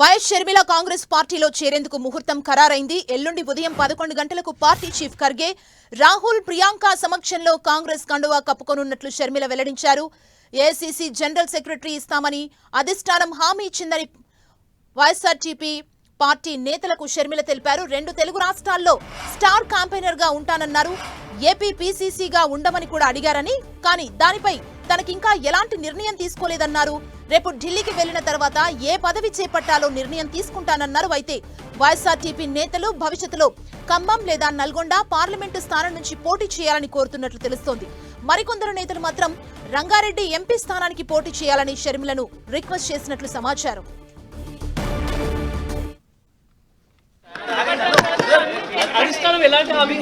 YS Sharmila Congress పార్టీలో చేరేందుకు ముహూర్తం ఖరారైంది. ఎల్లుండి ఉదయం పదకొండు గంటలకు పార్టీ చీఫ్ ఖర్గే రాహుల్ ప్రియాంక సమక్షంలో కాంగ్రెస్ కండువా కప్పుకొనున్నట్లు షర్మిల వెల్లడించారు. ఏసీసీ జనరల్ సెక్రటరీ ఇస్తామని అధిష్టానం హామీ ఇచ్చిందని వైఎస్ఆర్టీపీ పార్టీ నేతలకు షర్మిల తెలిపారు. రెండు తెలుగు రాష్ట్రాల్లో స్టార్ క్యాంపెయినర్గా ఉంటానన్నారు. ఏపీ పీసీసీగా ఉండమని కూడా అడిగారని కానీ దానిపై తనకింకా ఎలాంటి నిర్ణయం తీసుకోలేదన్నారు. రేపు ఢిల్లీకి వెళ్ళిన తర్వాత ఏ పదవి చేపట్టాలో నిర్ణయం తీసుకుంటానన్నారు అయితే వైఎస్ఆర్టీపీ నేతలు భవిష్యత్తులో ఖమ్మం లేదా నల్గొండ పార్లమెంటు స్థానం నుంచి పోటీ చేయాలని కోరుతున్నట్లు తెలుస్తోంది. మరికొందరు నేతలు మాత్రం రంగారెడ్డి ఎంపీ స్థానానికి పోటీ చేయాలని షర్మిలను రిక్వెస్ట్ చేసినట్లు సమాచారం. అధిష్టానం ఎలాంటి హామీ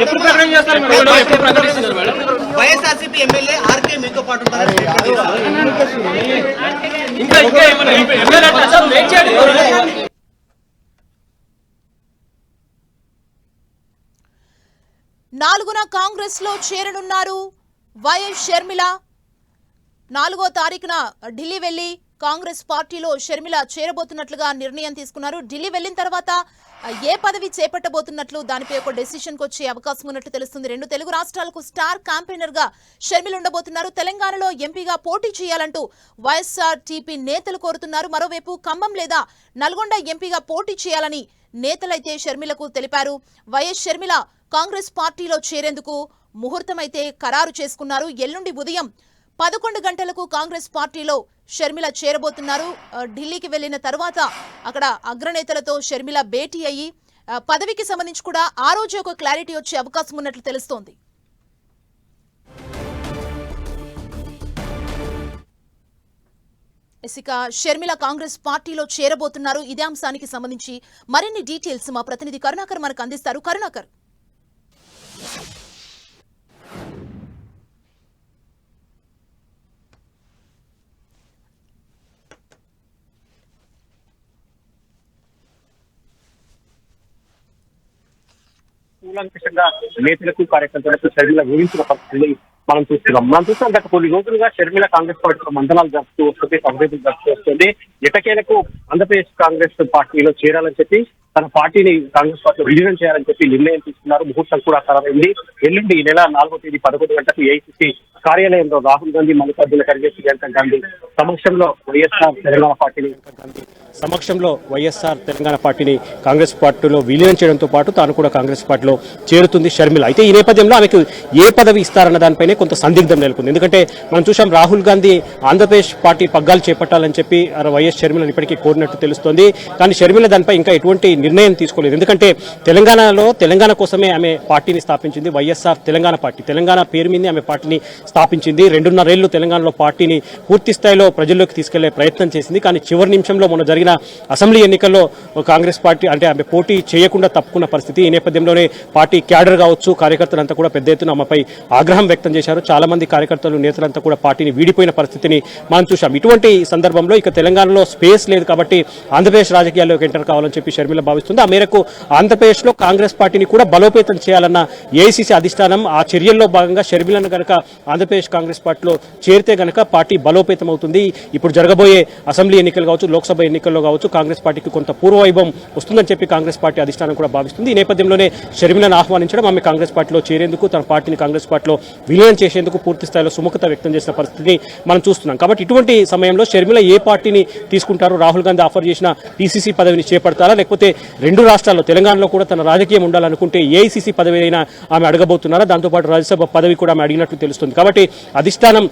ఎప్పుడు ప్రకటన చేస్తారు మేడం ఎప్పుడు ప్రకటిస్తున్నారు మేడం వైఎస్ఆర్సీపీ ఎమ్మెల్యే ఆర్కే మీతో పాటు ఉంటారు ఇంకా ఇంకా ఏమన్నా ఎమ్మెల్యే అంటే అసలు వెయిట్ చేయండి నాలుగున కాంగ్రెస్లో చేరనున్నారు వైఎస్ షర్మిల నాలుగో తారీఖున ఢిల్లీ వెళ్ళి కాంగ్రెస్ పార్టీలో షర్మిల చేరబోతున్నట్లుగా నిర్ణయం తీసుకున్నారు. ఢిల్లీ వెళ్ళిన తర్వాత ఏ పదవి చేపట్టబోతున్నట్లు దానిపై ఒక డెసిషన్కి వచ్చే అవకాశం ఉన్నట్లు తెలుస్తుంది. రెండు తెలుగు రాష్ట్రాలకు స్టార్ క్యాంపెయినర్గా షర్మిల ఉండబోతున్నారు. తెలంగాణలో ఎంపీగా పోటీ చేయాలంటూ వైఎస్ఆర్ టీపీ నేతలు కోరుతున్నారు. మరోవైపు ఖమ్మం లేదా నల్గొండ ఎంపీగా పోటీ చేయాలని నేతలైతే షర్మిలకు తెలిపారు. వైఎస్ షర్మిల కాంగ్రెస్ పార్టీలో చేరేందుకు ముహూర్తమైతే ఖరారు చేసుకున్నారు. ఎల్లుండి ఉదయం పదకొండు గంటలకు కాంగ్రెస్ పార్టీలో షర్మిల చేరబోతున్నారు. ఢిల్లీకి వెళ్ళిన తర్వాత అక్కడ అగ్రనేతలతో షర్మిల భేటీ అయ్యి పదవికి సంబంధించి కూడా ఆ రోజు ఒక క్లారిటీ వచ్చే అవకాశం ఉన్నట్లు తెలుస్తోంది. ఇక షర్మిల కాంగ్రెస్ పార్టీలో చేరబోతున్నారు. ఇదే అంశానికి సంబంధించి మరిన్ని డీటెయిల్స్ మా ప్రతినిధి కరుణాకర్ మనకు అందిస్తారు. కరుణాకర్. కూలంకషంగా నేతలకు కార్యకర్తలకు షర్మిల ఊహించిన పరిస్థితిని మనం చూస్తున్నాం. మనం చూస్తాం గత కొన్ని రోజులుగా షర్మిల కాంగ్రెస్ పార్టీలో మండలాలు జరుపుతూ వస్తుంది సభ్యులు జరుపుతూ వస్తుంది. ఎటకేలకు ఆంధ్రప్రదేశ్ కాంగ్రెస్ పార్టీలో చేరాలని చెప్పి తన పార్టీని కాంగ్రెస్ పార్టీ విలీనం చేయాలని చెప్పి నిర్ణయం తీసుకున్నారు. ముహూర్తం కూడా ఖరారైంది. ఎల్లుండి ఈ నెల నాలుగో తేదీ పదకొండు గంటలకు ఏఐసిసి కార్యాలయంలో రాహుల్ గాంధీ మల్లికార్జున ఖర్గే ప్రియాంక గాంధీ సమక్షంలో వైఎస్ఆర్ తెలంగాణ పార్టీని సమక్షంలో వైఎస్ఆర్ తెలంగాణ పార్టీని కాంగ్రెస్ పార్టీలో విలీనం చేయడంతో పాటు తాను కూడా కాంగ్రెస్ పార్టీలో చేరుతుంది షర్మిల. అయితే ఈ నేపథ్యంలో ఆమెకు ఏ పదవి ఇస్తారన్న దానిపైనే కొంత సందిగ్ధం నెలకొంది. ఎందుకంటే మనం చూసాం రాహుల్ గాంధీ ఆంధ్రప్రదేశ్ పార్టీ పగ్గాలు చేపట్టాలని చెప్పి ఆ వైఎస్ షర్మిలను ఇప్పటికీ కోరినట్టు తెలుస్తోంది. కానీ షర్మిల దానిపై ఇంకా ఎటువంటి నిర్ణయం తీసుకోలేదు. ఎందుకంటే తెలంగాణలో తెలంగాణ కోసమే ఆమె పార్టీని స్థాపించింది వైఎస్ఆర్ తెలంగాణ పార్టీ. తెలంగాణ పేరు మీద ఆమె పార్టీని స్థాపించింది. రెండున్నరేళ్ళు తెలంగాణలో పార్టీని పూర్తి స్థాయిలో ప్రజల్లోకి తీసుకెళ్ళే ప్రయత్నం చేసింది. కానీ చివరి నిమిషంలో మొన్న జరిగిన అసెంబ్లీ ఎన్నికల్లో కాంగ్రెస్ పార్టీ అంటే ఆమె పోటీ చేయకుండా తప్పుకున్న పరిస్థితి. ఈ నేపథ్యంలోనే పార్టీ క్యాడర్ కావచ్చు కార్యకర్తలంతా కూడా పెద్ద ఎత్తున ఆమెపై ఆగ్రహం వ్యక్తం చేశారు. చాలా మంది కార్యకర్తలు నేతలంతా కూడా పార్టీని వీడిపోయిన పరిస్థితిని మనం చూసాం ఇటువంటి సందర్భంలో ఇక తెలంగాణలో స్పేస్ లేదు కాబట్టి ఆంధ్రప్రదేశ్ రాజకీయాల్లోకి ఎంటర్ కావాలని చెప్పి షర్మిల భావిస్తుంది. ఆ మేరకు ఆంధ్రప్రదేశ్లో కాంగ్రెస్ పార్టీని కూడా బలోపేతం చేయాలన్న ఏఐసీసీ అధిష్టానం ఆ చర్యల్లో భాగంగా షర్మిలను కనుక ఆంధ్రప్రదేశ్ కాంగ్రెస్ పార్టీలో చేరితే గనక పార్టీ బలోపేతం అవుతుంది ఇప్పుడు జరగబోయే అసెంబ్లీ ఎన్నికలు కావచ్చు లోక్సభ ఎన్నికల్లో కావచ్చు కాంగ్రెస్ పార్టీకి కొంత పూర్వవైభవం వస్తుందని చెప్పి కాంగ్రెస్ పార్టీ అధిష్టానం కూడా భావిస్తుంది. ఈ నేపథ్యంలోనే షర్మిలను ఆహ్వానించడం ఆమె కాంగ్రెస్ పార్టీలో చేరేందుకు తన పార్టీని కాంగ్రెస్ పార్టీలో విలీనం చేసేందుకు పూర్తి స్థాయిలో సుముఖత వ్యక్తం చేసిన పరిస్థితిని మనం చూస్తున్నాం. కాబట్టి ఇటువంటి సమయంలో షర్మిల ఏ పార్టీని తీసుకుంటారు రాహుల్ గాంధీ ఆఫర్ చేసిన పీసీసీ పదవిని చేపడతారా? లేకపోతే రెండు రాష్ట్రాల్లో తెలంగాణలో కూడా తన రాజకీయం ఉండాలనుకుంటే ఏఐసీసీ పదవి అయినా ఆమె అడగబోతున్నారా? దాంతోపాటు రాజ్యసభ పదవి కూడా ఆమె అడిగినట్లు తెలుస్తుంది. కాబట్టి కాబట్టి అధిష్టానం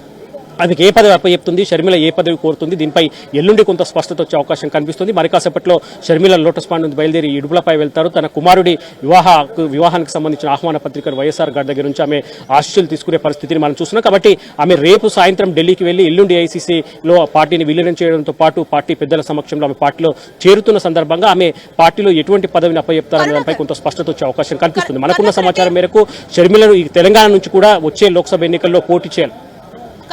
ఆమెకి ఏ పదవి అప్పచెప్తుంది షర్మిల ఏ పదవి కోరుతుంది దీనిపై ఎల్లుండి కొంత స్పష్టత వచ్చే అవకాశం కనిపిస్తుంది. మరి కాసేపట్లో షర్మిల లోటస్ పాండ్ నుంచి బయలుదేరి ఇడుపులపై వెళ్తారు. తన కుమారుడి వివాహ వివాహానికి సంబంధించిన ఆహ్వాన పత్రికను వైఎస్ఆర్ గారి దగ్గర నుంచి ఆమె ఆశీస్సులు తీసుకునే పరిస్థితిని మనం చూస్తున్నాం. కాబట్టి ఆమె రేపు సాయంత్రం ఢిల్లీకి వెళ్ళి ఎల్లుండి ఐసీసీలో పార్టీని విలీనం చేయడంతో పాటు పార్టీ పెద్దల సమక్షంలో ఆమె పార్టీలో చేరుతున్న సందర్భంగా ఆమె పార్టీలో ఎటువంటి పదవిని అప్పచెప్తారనే దానిపై కొంత స్పష్టత వచ్చే అవకాశం కనిపిస్తుంది. మనకున్న సమాచారం మేరకు షర్మిలను ఈ తెలంగాణ నుంచి కూడా వచ్చే లోక్సభ ఎన్నికల్లో పోటీ చేయాలి.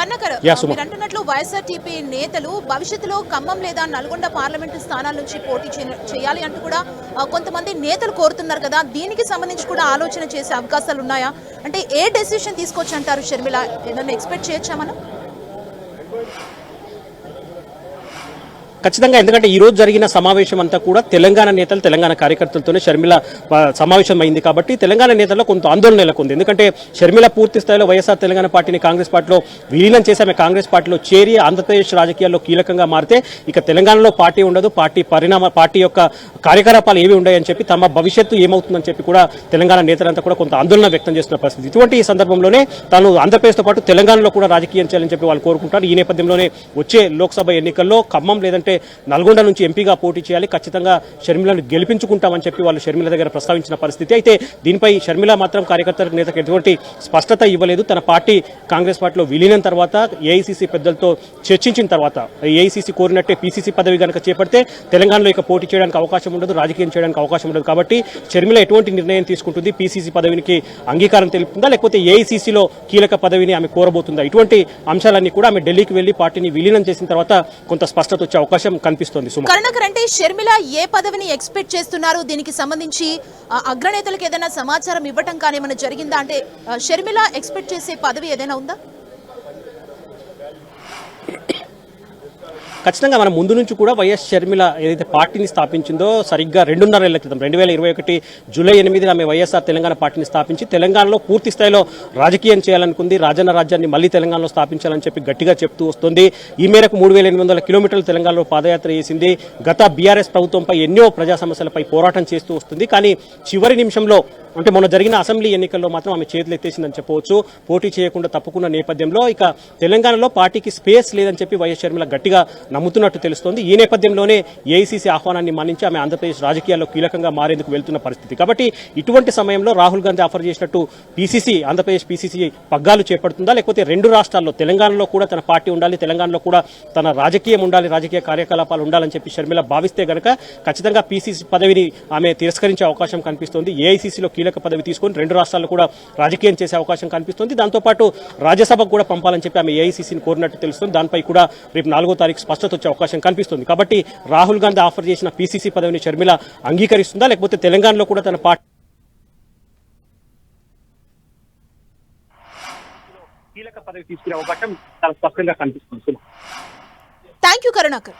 కర్ణకర్ సుమ. మీరు అంటున్నట్లు వైఎస్ఆర్టీపీ నేతలు భవిష్యత్తులో ఖమ్మం లేదా నల్గొండ పార్లమెంటు స్థానాల నుంచి పోటీ చేయాలి అంటూ కూడా కొంతమంది నేతలు కోరుతున్నారు కదా. దీనికి సంబంధించి కూడా ఆలోచన చేసే అవకాశాలు ఉన్నాయా? అంటే ఏ డెసిషన్ తీసుకోవచ్చు అంటారు షర్మిల? ఏదైనా ఎక్స్పెక్ట్ చేయొచ్చా మనం? ఖచ్చితంగా ఎందుకంటే ఈ రోజు జరిగిన సమావేశం అంతా కూడా తెలంగాణ నేతలు తెలంగాణ కార్యకర్తలతోనే షర్మిల సమావేశం అయింది కాబట్టి తెలంగాణ నేతల్లో కొంత ఆందోళన నెలకొంది. ఎందుకంటే షర్మిల పూర్తి స్థాయిలో వైఎస్ఆర్ తెలంగాణ పార్టీని కాంగ్రెస్ పార్టీలో విలీనం చేసి ఆమె కాంగ్రెస్ పార్టీలో చేరి ఆంధ్రప్రదేశ్ రాజకీయాల్లో కీలకంగా మారితే ఇక తెలంగాణలో పార్టీ ఉండదు పార్టీ పరిణామ పార్టీ యొక్క కార్యకలాపాలు ఏవి ఉన్నాయని చెప్పి తమ భవిష్యత్తు ఏమవుతుందని చెప్పి కూడా తెలంగాణ నేతలంతా కూడా కొంత ఆందోళన వ్యక్తం చేస్తున్న పరిస్థితి. ఇటువంటి ఈ సందర్భంలోనే తాను ఆంధ్రప్రదేశ్తో పాటు తెలంగాణలో కూడా రాజకీయం చేయాలని చెప్పి వాళ్ళు కోరుకుంటారు ఈ నేపథ్యంలోనే వచ్చే లోక్సభ ఎన్నికల్లో ఖమ్మం లేదంటే నల్గొండ నుంచి ఎంపీగా పోటీ చేయాలి. ఖచ్చితంగా షర్మిలను గెలిపించుకుంటామని చెప్పి వాళ్ళు షర్మిల దగ్గర ప్రస్తావించిన పరిస్థితి. అయితే దీనిపై షర్మిల మాత్రం కార్యకర్తలకు నేతకు ఎటువంటి స్పష్టత ఇవ్వలేదు. తన పార్టీ కాంగ్రెస్ పార్టీలో విలీనం తర్వాత ఏఐసీసీ పెద్దలతో చర్చించిన తర్వాత ఏఐసీసీ కోరినట్టే పీసీసీ పదవి కనుక చేపడితే తెలంగాణలో ఇక పోటీ చేయడానికి అవకాశం ఉండదు రాజకీయం చేయడానికి అవకాశం ఉండదు. కాబట్టి షర్మిల ఎటువంటి నిర్ణయం తీసుకుంటుంది? పీసీసీ పదవికి అంగీకారం తెలుపుతుందా? లేకపోతే ఏఐసీసీలో కీలక పదవిని ఆమె కోరబోతుందా? ఇటువంటి అంశాలన్నీ కూడా ఆమె ఢిల్లీకి వెళ్ళి పార్టీని విలీనం చేసిన తర్వాత కొంత స్పష్టత వచ్చే అవకాశం కనిపిస్తోంది సుమ. కరుణాకర్ అంటే షర్మిల ఏ పదవిని ఎక్స్పెక్ట్ చేస్తున్నారు? దీనికి సంబంధించి ఆ, అగ్రనేతలకు ఏదైనా సమాచారం ఇవ్వటం కానీ ఏమైనా జరిగిందా? అంటే షర్మిల ఎక్స్పెక్ట్ చేసే పదవి ఏదైనా ఉందా? ఖచ్చితంగా మనం ముందు నుంచి కూడా వైఎస్ షర్మిల ఏదైతే పార్టీని స్థాపించిందో సరిగ్గా రెండున్నర నెలల క్రితం రెండు వేల ఇరవై ఒకటి జూలై ఎనిమిదిన ఆమె వైఎస్ఆర్ తెలంగాణ పార్టీని స్థాపించి తెలంగాణలో పూర్తి స్థాయిలో రాజకీయం చేయాలనుకుంది రాజన్న రాజ్యాన్ని మళ్ళీ తెలంగాణలో స్థాపించాలని చెప్పి గట్టిగా చెప్తూ వస్తుంది. ఈ మేరకు మూడు వేల ఎనిమిది వందల కిలోమీటర్లు తెలంగాణలో పాదయాత్ర చేసింది. గత బీఆర్ఎస్ ప్రభుత్వంపై ఎన్నో ప్రజా సమస్యలపై పోరాటం చేస్తూ వస్తుంది. కానీ చివరి నిమిషంలో అంటే మొన్న జరిగిన అసెంబ్లీ ఎన్నికల్లో మాత్రం ఆమె చేతులు ఎత్తేసిందని చెప్పవచ్చు. పోటీ చేయకుండా తప్పుకున్న నేపథ్యంలో ఇక తెలంగాణలో పార్టీకి స్పేస్ లేదని చెప్పి వైఎస్ షర్మిల గట్టిగా నమ్ముతున్నట్టు తెలుస్తోంది. ఈ నేపథ్యంలోనే ఏఐసీసీ ఆహ్వానాన్ని మన్నించి ఆమె ఆంధ్రప్రదేశ్ రాజకీయాల్లో కీలకంగా మారేందుకు వెళ్తున్న పరిస్థితి. కాబట్టి ఇటువంటి సమయంలో రాహుల్ గాంధీ ఆఫర్ చేసినట్టు పీసీసీ ఆంధ్రప్రదేశ్ పీసీసీ పగ్గాలు చేపడుతుందా? లేకపోతే రెండు రాష్ట్రాల్లో తెలంగాణలో కూడా తన పార్టీ ఉండాలి తెలంగాణలో కూడా తన రాజకీయం ఉండాలి రాజకీయ కార్యకలాపాలు ఉండాలని చెప్పి షర్మిల భావిస్తే గనక ఖచ్చితంగా పీసీసీ పదవిని ఆమె తిరస్కరించే అవకాశం కనిపిస్తోంది. ఏఐసీసీలో కీలక పదవి తీసుకొని రెండు రాష్ట్రాల్లో కూడా రాజకీయం చేసే అవకాశం కనిపిస్తోంది. దాంతోపాటు రాజ్యసభకు కూడా పంపాలని చెప్పి ఆమె ఏఐసీసీని కోరినట్టు తెలుస్తుంది. దానిపై కూడా రేపు నాలుగో తారీఖు స్పష్టత వచ్చే అవకాశం కనిపిస్తుంది. కాబట్టి రాహుల్ గాంధీ ఆఫర్ చేసిన పీసీసీ పదవిని షర్మిల అంగీకరిస్తుందా? లేకపోతే తెలంగాణలో కూడా తన పార్టీ కీలక పదవి తీసుకునే అవకాశం చాలా స్పష్టంగా కనిపిస్తుంది. Thank you Karunakar